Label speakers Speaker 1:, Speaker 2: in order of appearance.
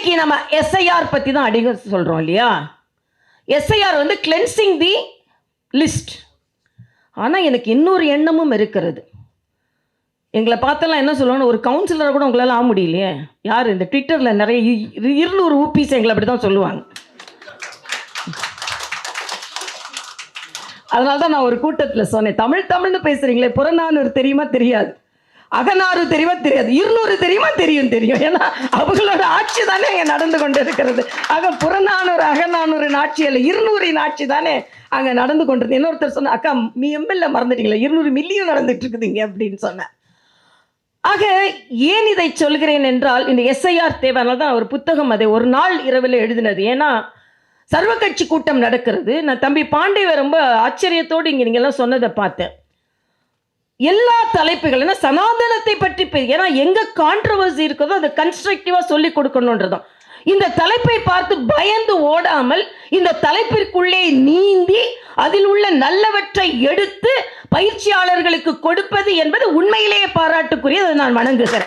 Speaker 1: இன்னைக்கு நம்ம எஸ்ஐஆர் பற்றி தான் அதிகம் சொல்கிறோம் இல்லையா? எஸ்ஐஆர் வந்து கிளென்சிங் தி லிஸ்ட் ஆனால் எனக்கு இன்னொரு எண்ணமும் இருக்கிறது. எங்களை பார்த்தெல்லாம் என்ன சொல்லுவாங்க ஒரு கவுன்சிலரை கூட உங்களால் ஆக முடியலையே. யார்? இந்த ட்விட்டரில் நிறைய இருநூறு ஊபிஸ் எங்களை அப்படி தான் சொல்லுவாங்க. அதனால தான் நான் ஒரு கூட்டத்தில் சொன்னேன் தமிழ் தமிழ்னு பேசுகிறீங்களே புறநானூறு தெரியுமா தெரியாது? அகநாறு தெரியுமா தெரியாது. இருநூறு தெரியுமா தெரியும் தெரியும். ஏன்னா அவங்களோட ஆட்சி தானே அங்கே நடந்து கொண்டு இருக்கிறது ஆக புறநானூறு அகநானூறின் ஆட்சி அல்ல இருநூறின் ஆட்சி தானே அங்கே நடந்து கொண்டிருக்கு இன்னொருத்தர் சொன்ன அக்கா நீ எம்எல்ஏ மறந்துட்டீங்களா இருநூறு மில்லியும் நடந்துட்டு இருக்குதுங்க அப்படின்னு சொன்னேன் ஆக ஏன் இதை சொல்கிறேன் என்றால் இந்த எஸ்ஐஆர் தேவை தான் ஒரு புத்தகம் அதை ஒரு நாள் இரவில் எழுதினது. ஏன்னா சர்வ கட்சி கூட்டம் நடக்கிறது. நான் தம்பி பாண்டே ரொம்ப ஆச்சரியத்தோடு இங்கே நீங்கள்லாம் சொன்னதை பார்த்தேன். எல்லா தலைப்புகள் ஏன்னா சனாதனத்தை பற்றி ஏன்னா எங்க கான்ட்ரவர்சி இருக்கிறதோ அதை கன்ஸ்ட்ரக்டிவா சொல்லி கொடுக்கணுன்றதும் இந்த தலைப்பை பார்த்து பயந்து ஓடாமல் இந்த தலைப்பிற்குள்ளே நீந்தி அதில் உள்ள நல்லவற்றை எடுத்து பயிற்சியாளர்களுக்கு கொடுப்பது என்பது உண்மையிலேயே பாராட்டுக்குரியது அதை நான் வணங்குகிறேன்.